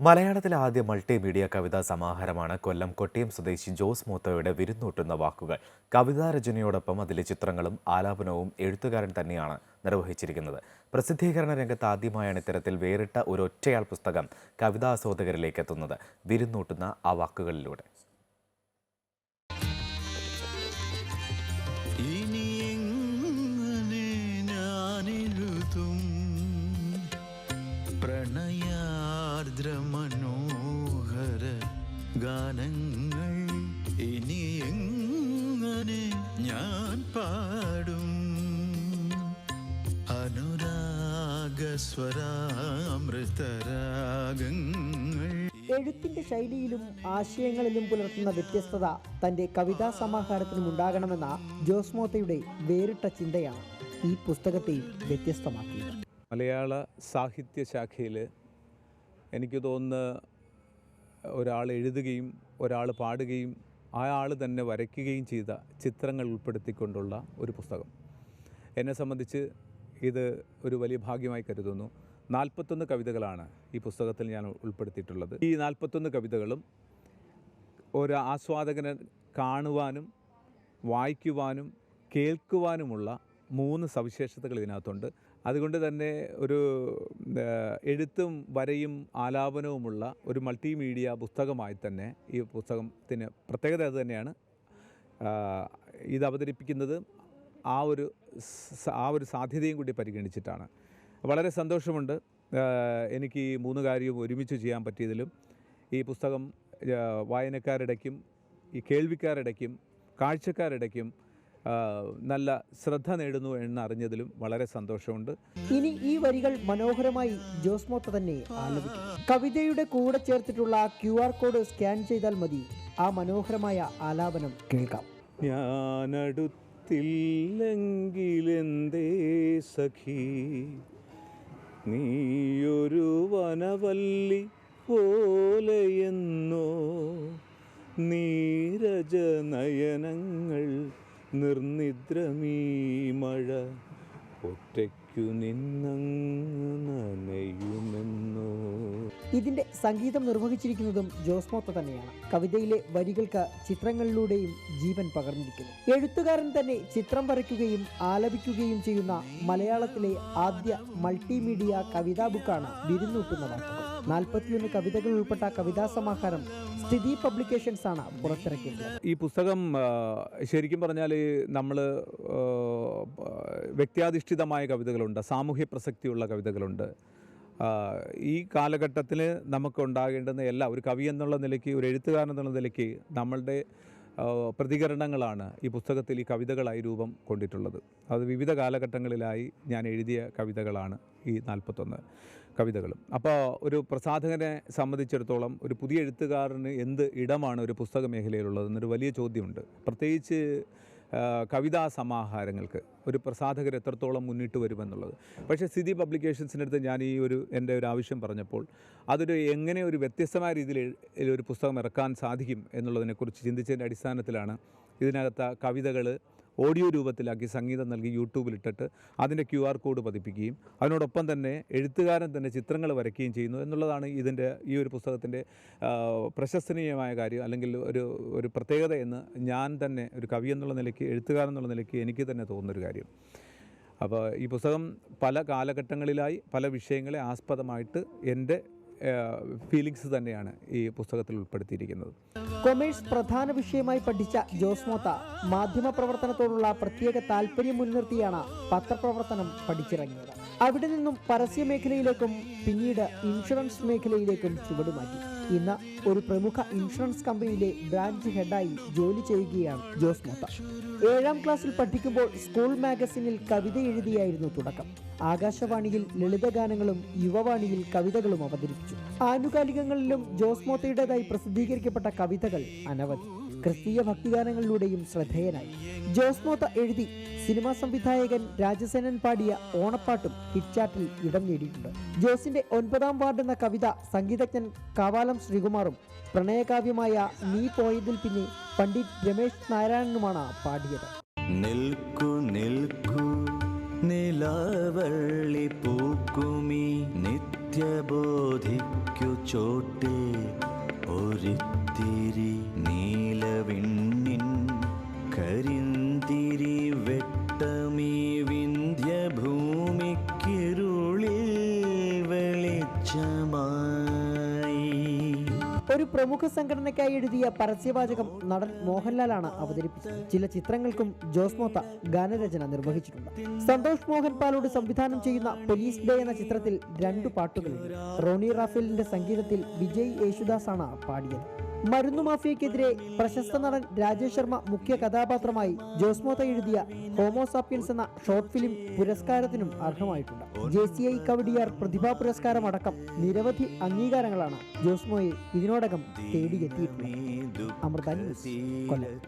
മലയാളത്തിലെ ആദ്യ മൾട്ടിമീഡിയ കവിതാ സമാഹാരമാണ് കൊല്ലം കൊട്ടിയം സ്വദേശി ജോസ് മൂത്തോയുടെ വിരുന്നൂട്ടുന്ന വാക്കുകൾ. കവിതാ രചനയോടൊപ്പം അതിലെ ചിത്രങ്ങളും ആലാപനവും എഴുത്തുകാരൻ തന്നെയാണ് നിർവഹിച്ചിരിക്കുന്നത്. പ്രസിദ്ധീകരണ രംഗത്ത് ആദ്യമായാണ് ഇത്തരത്തിൽ വേറിട്ട ഒരു ഒറ്റയാൾ പുസ്തകം കവിതാസ്വാദകരിലേക്ക് എത്തുന്നത്. വിരുന്നൂട്ടുന്ന ആ വാക്കുകളിലൂടെ. ഇനി എങ്ങനെ ഞാൻ പാടും? അനുരാഗസ്വരാമൃതരാഗങ്ങൾ എഴുത്തിന്റെ ശൈലിയിലും ആശയങ്ങളിലും പുലർത്തുന്ന വ്യത്യസ്തത തന്റെ കവിതാ സമാഹാരത്തിനും ഉണ്ടാകണമെന്ന ജോസ്മോത്തയുടെ വേറിട്ട ചിന്തയാണ് ഈ പുസ്തകത്തെയും വ്യത്യസ്തമാക്കിയത്. മലയാള സാഹിത്യ ശാഖയിൽ എനിക്ക് തോന്നുന്ന ഒരാൾ എഴുതുകയും ഒരാൾ പാടുകയും ആൾ തന്നെ വരയ്ക്കുകയും ചെയ്ത ചിത്രങ്ങൾ ഉൾപ്പെടുത്തിക്കൊണ്ടുള്ള ഒരു പുസ്തകം. എന്നെ സംബന്ധിച്ച് ഇത് ഒരു വലിയ ഭാഗ്യമായി കരുതുന്നു. നാൽപ്പത്തൊന്ന് കവിതകളാണ് ഈ പുസ്തകത്തിൽ ഞാൻ ഉൾപ്പെടുത്തിയിട്ടുള്ളത്. ഈ നാൽപ്പത്തൊന്ന് കവിതകളും ഒരു ആസ്വാദകന് കാണുവാനും വായിക്കുവാനും കേൾക്കുവാനുമുള്ള മൂന്ന് സവിശേഷതകൾ ഇതിനകത്തുണ്ട്. അതുകൊണ്ട് തന്നെ ഒരു എഴുത്തും വരയും ആലാപനവുമുള്ള ഒരു മൾട്ടിമീഡിയ പുസ്തകമായി തന്നെ ഈ പുസ്തകത്തിന് പ്രത്യേകത അത് തന്നെയാണ്. ഇത് അവതരിപ്പിക്കുന്നത് ആ ഒരു ആ ഒരു സാധ്യതയും കൂടി പരിഗണിച്ചിട്ടാണ്. വളരെ സന്തോഷമുണ്ട് എനിക്ക് ഈ മൂന്ന് കാര്യവും ഒരുമിച്ച് ചെയ്യാൻ പറ്റിയതിലും. ഈ പുസ്തകം വായനക്കാരിടയ്ക്കും ഈ കേൾവിക്കാരിടയ്ക്കും കാഴ്ചക്കാരിടയ്ക്കും നല്ല ശ്രദ്ധ നേടുന്നു എന്നറിഞ്ഞതിലും വളരെ സന്തോഷമുണ്ട്. ഇനി ഈ വരികൾ മനോഹരമായി ജോസ്മോത്ത തന്നെ ആലപിക്കും. കവിതയുടെ കൂടെ ചേർത്തിട്ടുള്ള ക്യു ആർ കോഡ് സ്കാൻ ചെയ്താൽ മതി. ആ മനോഹരമായ ആലാപനം കേൾക്കാം. ഞാനടുത്തില്ലെങ്കിലെന്തേ സഖി? നീയൊരു വനവല്ലി പോലെയെന്നോ? നീരജ നയനങ്ങൾ നിർനിദ്രമീ മഴ ഒറ്റയ്ക്കു നനയുമെന്നോ? ഇതിന്റെ സംഗീതം നിർവഹിച്ചിരിക്കുന്നതും ജോസ്മോത്ത തന്നെയാണ്. കവിതയിലെ വരികൾക്ക് ചിത്രങ്ങളിലൂടെയും ജീവൻ പകർന്നിരിക്കുന്നു. എഴുത്തുകാരൻ തന്നെ ചിത്രം വരയ്ക്കുകയും ആലപിക്കുകയും ചെയ്യുന്ന മലയാളത്തിലെ ആദ്യ മൾട്ടിമീഡിയ കവിതാ ബുക്കാണ് വിരുന്നൂട്ടുന്ന വാക്കുകൾ നാൽപ്പത്തിയൊന്ന് കവിതകൾ ഉൾപ്പെട്ട കവിതാ സമാഹാരം സ്ഥിതി പബ്ലിക്കേഷൻസ് ആണ് പുറത്തിറക്കിയത് ഈ പുസ്തകം ശരിക്കും പറഞ്ഞാൽ നമ്മൾ വ്യക്തിയാധിഷ്ഠിതമായ കവിതകളുണ്ട് സാമൂഹ്യ പ്രസക്തിയുള്ള കവിതകളുണ്ട്. ഈ കാലഘട്ടത്തിൽ നമുക്ക് ഉണ്ടാകേണ്ടുന്ന എല്ലാ ഒരു കവി എന്നുള്ള നിലയ്ക്ക് ഒരു എഴുത്തുകാരൻ എന്നുള്ള നിലയ്ക്ക് നമ്മളുടെ പ്രതികരണങ്ങളാണ് ഈ പുസ്തകത്തിൽ ഈ കവിതകളായി രൂപം കൊണ്ടിട്ടുള്ളത്. അത് വിവിധ കാലഘട്ടങ്ങളിലായി ഞാൻ എഴുതിയ കവിതകളാണ് ഈ നാൽപ്പത്തൊന്ന്. കവിതകളും. അപ്പോൾ ഒരു പ്രസാധകനെ സംബന്ധിച്ചിടത്തോളം ഒരു പുതിയ എഴുത്തുകാരന് എന്ത് ഇടമാണ് ഒരു പുസ്തക മേഖലയിലുള്ളത് എന്നൊരു വലിയ ചോദ്യമുണ്ട്. പ്രത്യേകിച്ച് കവിതാ സമാഹാരങ്ങൾക്ക് ഒരു പ്രസാധകർ എത്രത്തോളം മുന്നിട്ട് വരുമെന്നുള്ളത്. പക്ഷേ സ്ഥിതി പബ്ലിക്കേഷൻസിന്റെ അടുത്ത് ഞാൻ ഈ ഒരു എന്റെ ഒരു ആവശ്യം പറഞ്ഞപ്പോൾ അതൊരു എങ്ങനെ ഒരു വ്യത്യസ്തമായ രീതിയിൽ ഒരു പുസ്തകം ഇറക്കാൻ സാധിക്കും എന്നുള്ളതിനെക്കുറിച്ച് ചിന്തിച്ചതിന്റെ അടിസ്ഥാനത്തിലാണ് ഇതിനകത്ത് കവിതകൾ ഓഡിയോ രൂപത്തിലാക്കി സംഗീതം നൽകി യൂട്യൂബിലിട്ടിട്ട് അതിന്റെ ക്യു ആർ കോഡ് പതിപ്പിക്കുകയും അതിനോടൊപ്പം തന്നെ എഴുത്തുകാരൻ തന്നെ ചിത്രങ്ങൾ വരയ്ക്കുകയും ചെയ്യുന്നു എന്നുള്ളതാണ് ഇതിന്റെ ഈ ഒരു പുസ്തകത്തിന്റെ പ്രശസ്തനീയമായ കാര്യം. അല്ലെങ്കിൽ ഒരു ഒരു പ്രത്യേകത എന്ന് ഞാൻ തന്നെ ഒരു കവി എന്നുള്ള നിലയ്ക്ക് എഴുത്തുകാരൻ എന്നുള്ള നിലയ്ക്ക് എനിക്ക് തന്നെ തോന്നുന്നൊരു കാര്യം. അപ്പോൾ ഈ പുസ്തകം പല കാലഘട്ടങ്ങളിലായി പല വിഷയങ്ങളെ ആസ്പദമായിട്ട് എന്റെ ഫീലിങ്സ് തന്നെയാണ് ഈ പുസ്തകത്തിൽ ഉൾപ്പെടുത്തിയിരിക്കുന്നത്. കൊമേഴ്സ് പ്രധാന വിഷയമായി പഠിച്ച ജോസ് മോത്ത മാധ്യമ പ്രവർത്തനത്തോടുള്ള പ്രത്യേക താല്പര്യം മുൻനിർത്തിയാണ് പത്രപ്രവർത്തനം പഠിച്ചിറങ്ങിയത്. അവിടെ നിന്നും പരസ്യ മേഖലയിലേക്കും പിന്നീട് ഇൻഷുറൻസ് മേഖലയിലേക്കും ചുവടുമാറ്റി. ഇന്ന് ഒരു പ്രമുഖ ഇൻഷുറൻസ് കമ്പനിയിലെ ബ്രാഞ്ച് ഹെഡായി ജോലി ചെയ്യുകയാണ് ജോസ് മോത്ത. ഏഴാം ക്ലാസ്സിൽ പഠിക്കുമ്പോൾ സ്കൂൾ മാഗസിനിൽ കവിത എഴുതിയായിരുന്നു തുടക്കം. ആകാശവാണിയിൽ ലളിതഗാനങ്ങളും യുവവാണിയിൽ കവിതകളും അവതരിപ്പിച്ചു. ആനുകാലികങ്ങളിലും ജോസ് മോത്തയുടേതായി പ്രസിദ്ധീകരിക്കപ്പെട്ട കവിതകൾ അനവധി. ക്രിസ്തീയ ഭക്തിഗാനങ്ങളിലൂടെയും ശ്രദ്ധേയനായി. ജോസ്മോത്ത എഴുതി സിനിമാ സംവിധായകൻ രാജസേനൻ പാടിയ ഓണപ്പാട്ടും ഹിറ്റ്ചാർട്ടിൽ ഇടം നേടിയിട്ടുണ്ട്. ജോസിന്റെ ഒൻപതാം വാർഡ് എന്ന കവിത സംഗീതജ്ഞൻ കാവാലം ശ്രീകുമാറും പ്രണയകാവ്യമായ നീ പോയതിൽ പിന്നെ പണ്ഡിറ്റ് രമേശ് നാരായണനുമാണ് പാടിയത്. നിൽക്കു നിലവള്ളി നിത്യബോധിക്ക ചോട്ടേ ഒരിത്തിരി നീലവിണ്ണിൻ കരിന്തിരി വെട്ടമീ വിന്ധ്യഭൂമിക്കിരുളിൽ വെളിച്ചമായി. ഒരു പ്രമുഖ സംഘടനയ്ക്കായി എഴുതിയ പരസ്യവാചകം നടൻ മോഹൻലാലാണ് അവതരിപ്പിച്ചത്. ചില ചിത്രങ്ങൾക്കും ജോസ് മോത്ത ഗാനരചന നിർവഹിച്ചിട്ടുണ്ട്. സന്തോഷ് മോഹൻ പാലോട് സംവിധാനം ചെയ്യുന്ന പോലീസ് ഡേ എന്ന ചിത്രത്തിൽ രണ്ടു പാട്ടുകളുണ്ട്. റോണി റാഫേലിന്റെ സംഗീതത്തിൽ വിജയ് യേശുദാസാണ് പാടിയത്. മരുന്നു മാഫിയക്കെതിരെ പ്രശസ്ത നടൻ രാജേഷ് ശർമ്മ മുഖ്യ കഥാപാത്രമായി ജോസ്മോത എഴുതിയ ഹോമോസാപ്പിയൻസ് എന്ന ഷോർട്ട് ഫിലിം പുരസ്കാരത്തിനും അർഹമായിട്ടുണ്ട്. ജെ സി ഐ കവടിയാർ പ്രതിഭാ പുരസ്കാരം അടക്കം നിരവധി അംഗീകാരങ്ങളാണ് ജോസ്മോയെ ഇതിനോടകം തേടിയെത്തിയിട്ടുള്ളത്. അമൃത ന്യൂസ് കൊല്ലം.